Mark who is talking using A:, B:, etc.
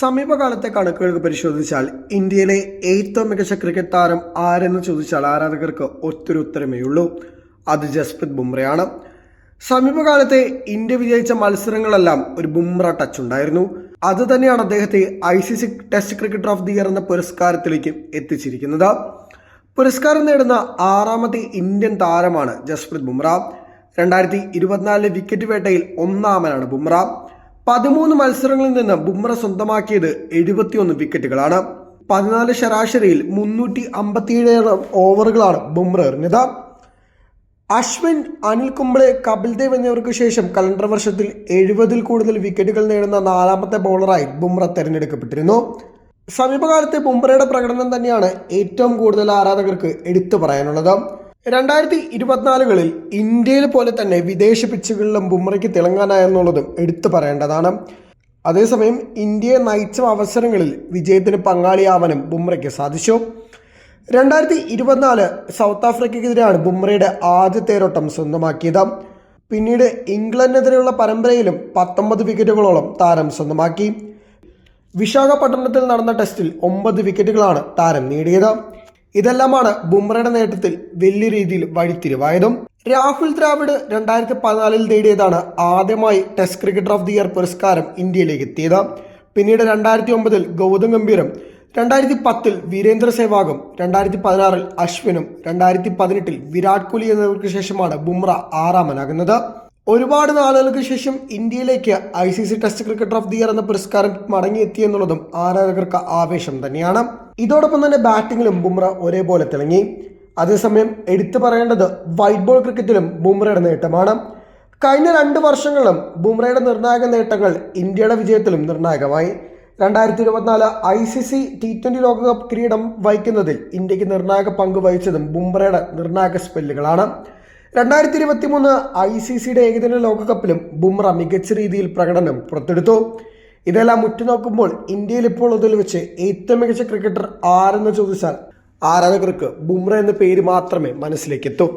A: സമീപകാലത്തെ കണക്കുകൾ പരിശോധിച്ചാൽ ഇന്ത്യയിലെ ഏറ്റവും മികച്ച ക്രിക്കറ്റ് താരം ആരെന്ന് ചോദിച്ചാൽ ആരാധകർക്ക് ഒത്തിരി ഉത്തരമേ ഉള്ളൂ അത് ജസ്പ്രീത് ബുംറയാണ്. സമീപകാലത്തെ ഇന്ത്യ വിജയിച്ച മത്സരങ്ങളെല്ലാം ഒരു ബുംറ ടച്ച് ഉണ്ടായിരുന്നു. അത് തന്നെയാണ് അദ്ദേഹത്തെ I C C test cricketer of the year എന്ന പുരസ്കാരത്തിലേക്ക് എത്തിച്ചിരിക്കുന്നത്. പുരസ്കാരം നേടുന്ന ആറാമത്തെ ഇന്ത്യൻ താരമാണ് ജസ്പ്രീത് ബുംറ. രണ്ടായിരത്തി ഇരുപത്തിനാലിലെ വിക്കറ്റ് വേട്ടയിൽ ഒന്നാമനാണ് ബുംറ. പതിമൂന്ന് മത്സരങ്ങളിൽ നിന്ന് ബുംറ സ്വന്തമാക്കിയത് എഴുപത്തിയൊന്ന് വിക്കറ്റുകളാണ്. പതിനാല് ശരാശരിയിൽ മുന്നൂറ്റി അമ്പത്തിയേഴ് ഓവറുകളാണ് ബുംറ എറിഞ്ഞത്. അശ്വിൻ അനിൽ കുംബ്ലെ കപിൽ ദേവ് എന്നിവർക്ക് ശേഷം കലണ്ടർ വർഷത്തിൽ എഴുപതിൽ കൂടുതൽ വിക്കറ്റുകൾ നേടുന്ന നാലാമത്തെ ബൗളറായി ബുംറ തിരഞ്ഞെടുക്കപ്പെട്ടിരുന്നു. സമീപകാലത്തെ ബുംറയുടെ പ്രകടനം തന്നെയാണ് ഏറ്റവും കൂടുതൽ ആരാധകർക്ക് എടുത്തു പറയാനുള്ളത്. രണ്ടായിരത്തി ഇരുപത്തിനാലുകളിൽ ഇന്ത്യയിൽ പോലെ തന്നെ വിദേശ പിച്ചുകളിലും ബുംറയ്ക്ക് തിളങ്ങാനായെന്നുള്ളതും എടുത്തു പറയേണ്ടതാണ്. അതേസമയം ഇന്ത്യയെ നയിച്ച അവസരങ്ങളിൽ വിജയത്തിന് പങ്കാളിയാവാനും ബുംറയ്ക്ക് സാധിച്ചു. രണ്ടായിരത്തി ഇരുപത്തിനാല് സൗത്ത് ആഫ്രിക്കയ്ക്കെതിരെയാണ് ബുംറയുടെ ആദ്യ തേരോട്ടം സ്വന്തമാക്കിയത്. പിന്നീട് ഇംഗ്ലണ്ടിനെതിരെയുള്ള പരമ്പരയിലും പത്തൊമ്പത് വിക്കറ്റുകളോളം താരം സ്വന്തമാക്കി. വിശാഖപട്ടണത്തിൽ നടന്ന ടെസ്റ്റിൽ ഒമ്പത് വിക്കറ്റുകളാണ് താരം നേടിയത്. ഇതെല്ലാമാണ് ബുംറയുടെ നേട്ടത്തിൽ വലിയ രീതിയിൽ വഴിത്തിരിവായതും. രാഹുൽ ദ്രാവിഡ് രണ്ടായിരത്തി പതിനാലിൽ നേടിയതാണ് ആദ്യമായി test cricketer of the year പുരസ്കാരം ഇന്ത്യയിലേക്ക് എത്തിയത്. പിന്നീട് രണ്ടായിരത്തി ഒമ്പതിൽ ഗൗതം ഗംഭീരും രണ്ടായിരത്തി പത്തിൽ വീരേന്ദ്ര സേവാഗും രണ്ടായിരത്തി പതിനാറിൽ അശ്വിനും രണ്ടായിരത്തി പതിനെട്ടിൽ വിരാട് കോഹ്ലി എന്നിവർക്ക് ശേഷമാണ് ബുംറ ആറാമനാകുന്നത്. ഒരുപാട് നാളുകൾക്ക് ശേഷം ഇന്ത്യയിലേക്ക് I C C test cricketer of the year എന്ന പുരസ്കാരം മടങ്ങിയെത്തി എന്നുള്ളതും ആരാധകർക്ക് ആവേശം തന്നെയാണ്. ഇതോടൊപ്പം തന്നെ ബാറ്റിംഗിലും ബുംറ ഒരേപോലെ തിളങ്ങി. അതേസമയം എടുത്തു പറയേണ്ടത് വൈറ്റ് ബോൾ ക്രിക്കറ്റിലും ബുംറയുടെ നേട്ടമാണ്. കഴിഞ്ഞ രണ്ട് വർഷങ്ങളിലും ബുംറയുടെ നിർണായക നേട്ടങ്ങൾ ഇന്ത്യയുടെ വിജയത്തിലും നിർണായകമായി. രണ്ടായിരത്തി ഇരുപത്തിനാല് I C C T twenty ലോകകപ്പ് കിരീടം വഹിക്കുന്നതിൽ ഇന്ത്യയ്ക്ക് നിർണായക പങ്ക് വഹിച്ചതും ബുംറയുടെ നിർണായക സ്പെല്ലുകളാണ് രണ്ടായിരത്തി ഇരുപത്തി മൂന്ന് ഐ സി സിയുടെ ഏകദിന ലോകകപ്പിലും ബുംറ മികച്ച രീതിയിൽ പ്രകടനം പുറത്തെടുത്തു. ഇതെല്ലാം ഉറ്റുനോക്കുമ്പോൾ ഇന്ത്യയിൽ ഇപ്പോൾ അതിൽ വെച്ച് ഏറ്റവും മികച്ച ക്രിക്കറ്റർ ആരെന്ന് ചോദിച്ചാൽ ആരാധകർക്ക് ബുംറ എന്ന പേര് മാത്രമേ മനസ്സിലേക്ക് എത്തൂ